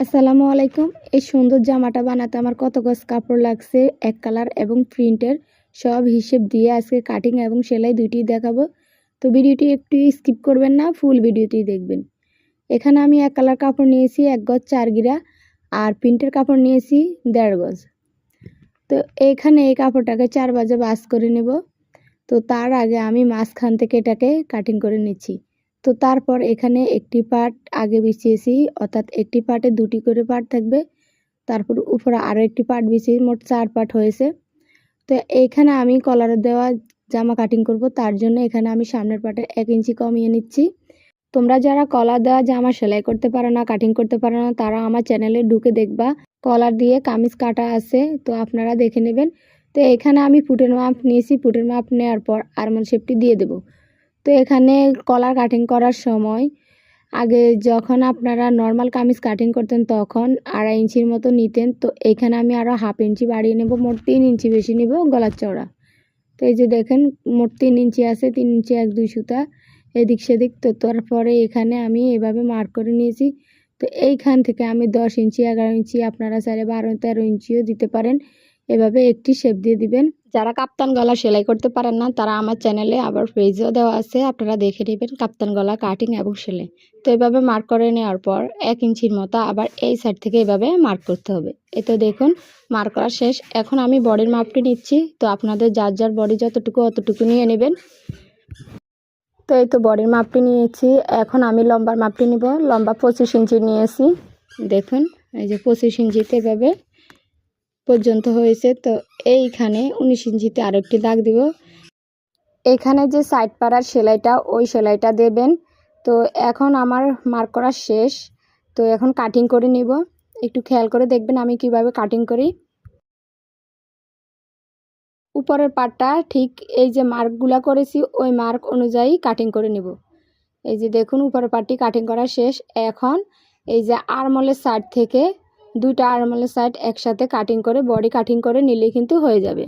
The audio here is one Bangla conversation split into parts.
আসসালামু আলাইকুম। এই সুন্দর জামাটা বানাতে আমার কত গজ কাপড় লাগছে, এক কালার এবং প্রিন্টের সব হিসেব দিয়ে আজকে কাটিং এবং সেলাই দুইটি দেখাবো। তো ভিডিওটি একটু স্কিপ করবেন না ফুল ভিডিওটি দেখবেন। এখানে আমি এক কালার কাপড় নিয়েছি, এক গজ চার গিরা, আর প্রিন্টের কাপড় নিয়েছি দেড় গজ। তো এখানে এই কাপড়টাকে চার বাজে বাস করে নেব। তো তার আগে আমি মাঝখান থেকে এটাকে কাটিং করে নিচ্ছি। তো তারপর এখানে একটি পার্ট আগে বিছিয়েছি, অর্থাৎ একটি পার্টে দুটি করে পার্ট থাকবে। তারপর উপরে আরও একটি পার্ট বিছিয়ে মোট চার পার্ট হয়েছে। তো এইখানে আমি কলার দেওয়া জামা কাটিং করব, তার জন্য এখানে আমি সামনের পার্টে এক ইঞ্চি কমিয়ে নিচ্ছি। তোমরা যারা কলার দেওয়া জামা সেলাই করতে পারো না কাটিং করতে পারো না, তারা আমার চ্যানেলে ঢুকে দেখবা। কলার দিয়ে কামিজ কাটা আছে, তো আপনারা দেখে নেবেন। তো এখানে আমি ফুটের মাপ নিয়েছি, ফুটের মাপ নেওয়ার পর আরমন শেপটি দিয়ে দেবো। তো এখানে কলার কাটিং করার সময় আগে যখন আপনারা নর্মাল কামিজ কাটিং করতেন তখন আড়াই ইঞ্চির মতো নিতেন। তো এখানে আমি আরও হাফ ইঞ্চি বাড়িয়ে নেব, মোট তিন ইঞ্চি বেশি নেব গলার চওড়া। তো এই যে দেখেন, মোট তিন ইঞ্চি আছে, তিন ইঞ্চি এক দুই সুতা, এদিক সেদিক। তো তারপরে এখানে আমি এভাবে মার্ক করে নিয়েছি। তো এইখান থেকে আমি দশ ইঞ্চি, এগারো ইঞ্চি, আপনারা চাইলে বারো তেরো ইঞ্চিও দিতে পারেন। এভাবে একটি শেপ দিয়ে দিবেন। যারা কাপ্তান গলা সেলাই করতে পারেন না, তারা আমার চ্যানেলে আবার পেজও দেওয়া আছে, আপনারা দেখে নেবেন কাপ্তান গলা কাটিং এবং সেলাই। তো এভাবে মার্ক করে নেওয়ার পর এক ইঞ্চির মতো আবার এই সাইড থেকে এভাবে মার্ক করতে হবে। এ তো দেখুন, মার্ক করা শেষ। এখন আমি বডির মাপটি নিচ্ছি। তো আপনাদের যার যার বডি যতটুকু অতটুকু নিয়ে নেবেন। তো এই তো বডির মাপটি নিয়েছি। এখন আমি লম্বার মাপটি নিব। লম্বা পঁচিশ ইঞ্চি নিয়েছি। দেখুন, এই যে পঁচিশ ইঞ্চিতে এভাবে পর্যন্ত হয়েছে, তো এইখানে উনিশ ইঞ্চিতে আরেকটি দাগ দিব। এখানে যে সাইড পাড়ার সেলাইটা, ওই সেলাইটা দেবেন। তো এখন আমার মার্ক করা শেষ, তো এখন কাটিং করে নিব। একটু খেয়াল করে দেখবেন আমি কীভাবে কাটিং করি। উপরের পাটটা ঠিক এই যে মার্কগুলা করেছি, ওই মার্ক অনুযায়ী কাটিং করে নিব। এই যে দেখুন, উপরের পাটটি কাটিং করা শেষ। এখন এই যে আরমলের সাইড থেকে দুইটা আরমলের সাইড একসাথে কাটিং করে, বডি কাটিং করে নিলে কিন্তু হয়ে যাবে।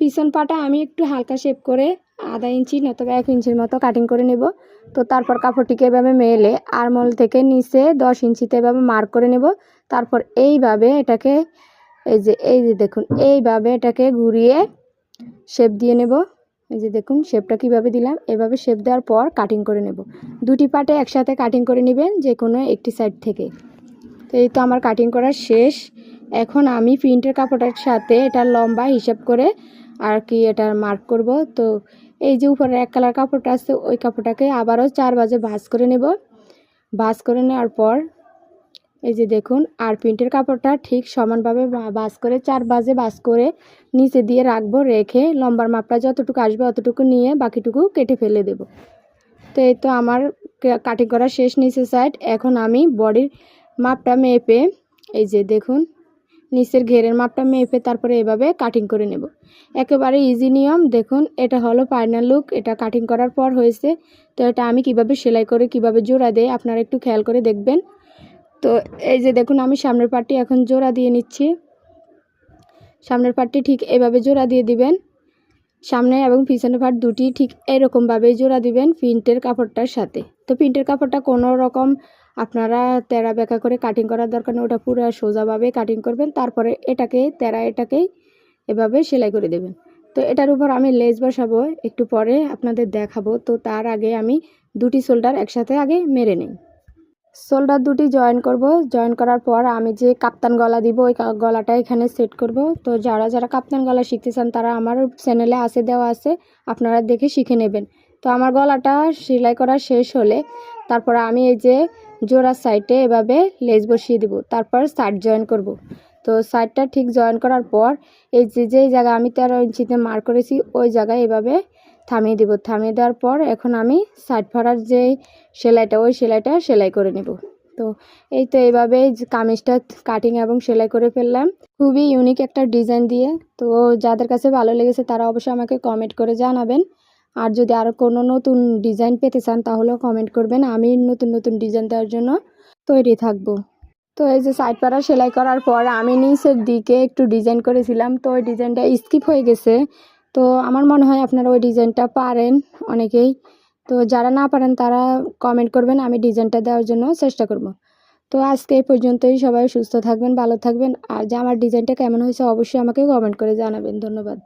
পিছন পাটা আমি একটু হালকা শেপ করে আধা ইঞ্চি নতুবা এক ইঞ্চির মতো কাটিং করে নেব। তো তারপর কাপড়টিকে এভাবে মেলে আরমল থেকে নিচে দশ ইঞ্চিতে এভাবে মার্ক করে নেব। তারপর এইভাবে এটাকে, এই যে এই যে দেখুন, এইভাবে এটাকে ঘুরিয়ে শেপ দিয়ে নেব। এই যে দেখুন শেপটা কীভাবে দিলাম? এভাবে শেপ দেওয়ার পর কাটিং করে নেব। দুটি পাটে একসাথে কাটিং করে নেবেন যে কোনো একটি সাইড থেকে। তো এই তো আমার কাটিং করা শেষ। এখন আমি প্রিন্টের কাপড়টার সাথে এটা লম্বা হিসাব করে আর কি এটা মার্ক করব। তো এই যে উপরে এক কালার কাপড়টা আছে, ওই কাপড়টাকে আবারও চার বাজে ভাজ করে নেব। ভাজ করে নেওয়ার পর এই যে দেখুন, আর প্রিন্টের কাপড়টা ঠিক সমানভাবে বাস করে, চার বাজে বাস করে নিচে দিয়ে রাখব, রেখে লম্বার মাপটা যতটুকু আসবে অতটুকু নিয়ে বাকিটুকু কেটে ফেলে দেব। তো এই তো আমার কাটিং করা শেষ নিচে সাইড এখন আমি বডির মাপটা মেপে, এই যে দেখুন, নিচের ঘেরের মাপটা মেপে তারপরে এভাবে কাটিং করে নেব। একেবারে ইজি নিয়ম, দেখুন, এটা হলো ফাইনাল লুক এটা কাটিং করার পর হয়েছে। তো এটা আমি কীভাবে সেলাই করে, কীভাবে জোড়া দেয় আপনারা একটু খেয়াল করে দেখবেন। তো এই যে দেখুন, আমি সামনের পাটটি এখন জোড়া দিয়ে নিচ্ছি। সামনের পাটটি ঠিক এভাবে জোড়া দিয়ে দিবেন। সামনে এবং পিছনের পাট দুটি ঠিক এরকমভাবেই জোড়া দিবেন প্রিন্টের কাপড়টার সাথে। তো প্রিন্টের কাপড়টা কোনো রকম আপনারা তেরা বেঁকা করে কাটিং করার দরকার নেই, ওটা পুরো সোজাভাবে কাটিং করবেন, তারপরে এটাকে, তেরা এটাকেই এভাবে সেলাই করে দেবেন। তো এটার উপর আমি লেস বসাবো, একটু পরে আপনাদের দেখাবো। তো তার আগে আমি দুটি শোল্ডার একসাথে আগে মেরে নিই। শোল্ডার দুটি জয়েন করব। জয়েন করার পর আমি যে কাপ্তান গলা দিব, ওই গলাটা এখানে সেট করব। তো যারা যারা কাপ্তান গলা শিখতে চান, তারা আমার চ্যানেলে আসে দেওয়া আছে, আপনারা দেখে শিখে নেবেন। তো আমার গলাটা সেলাই করা শেষ হলে তারপর আমি এই যে জোড়ার সাইডে এভাবে লেস বসিয়ে দিব, তারপর সাইড জয়েন করব। তো সাইডটা ঠিক জয়েন করার পর এই যে, যেই জায়গা আমি তেরো ইঞ্চিতে মার করেছি, ওই জায়গায় এভাবে থামিয়ে দিব। থামিয়ে দেওয়ার পর এখন আমি সাইড ফাড়ার যে সেলাইটা, ওই সেলাইটা সেলাই করে নেব। তো এই তো এইভাবে কামিজটা কাটিং এবং সেলাই করে ফেললাম। খুবই ইউনিক একটা ডিজাইন দিয়ে। তো যাদের কাছে ভালো লেগেছে তারা অবশ্যই আমাকে কমেন্ট করে জানাবেন। আর যদি আরও কোনো নতুন ডিজাইন পেতে চান তাহলেও কমেন্ট করবেন। আমি নতুন নতুন ডিজাইন দেওয়ার জন্য তৈরি থাকব। তো এই যে সাইড পাড়া সেলাই করার পর আমি নিচের দিকে একটু ডিজাইন করেছিলাম। তো ওই ডিজাইনটা স্কিপ হয়ে গেছে। তো আমার মনে হয় আপনারা ওই ডিজাইনটা পারেন অনেকেই। তো যারা না পারেন তারা কমেন্ট করবেন, আমি ডিজাইনটা দেওয়ার জন্য চেষ্টা করব। তো আজকে এই পর্যন্তই, সবাই সুস্থ থাকবেন, ভালো থাকবেন। আর যে আমার ডিজাইনটা কেমন হয়েছে অবশ্যই আমাকে কমেন্ট করে জানাবেন। ধন্যবাদ।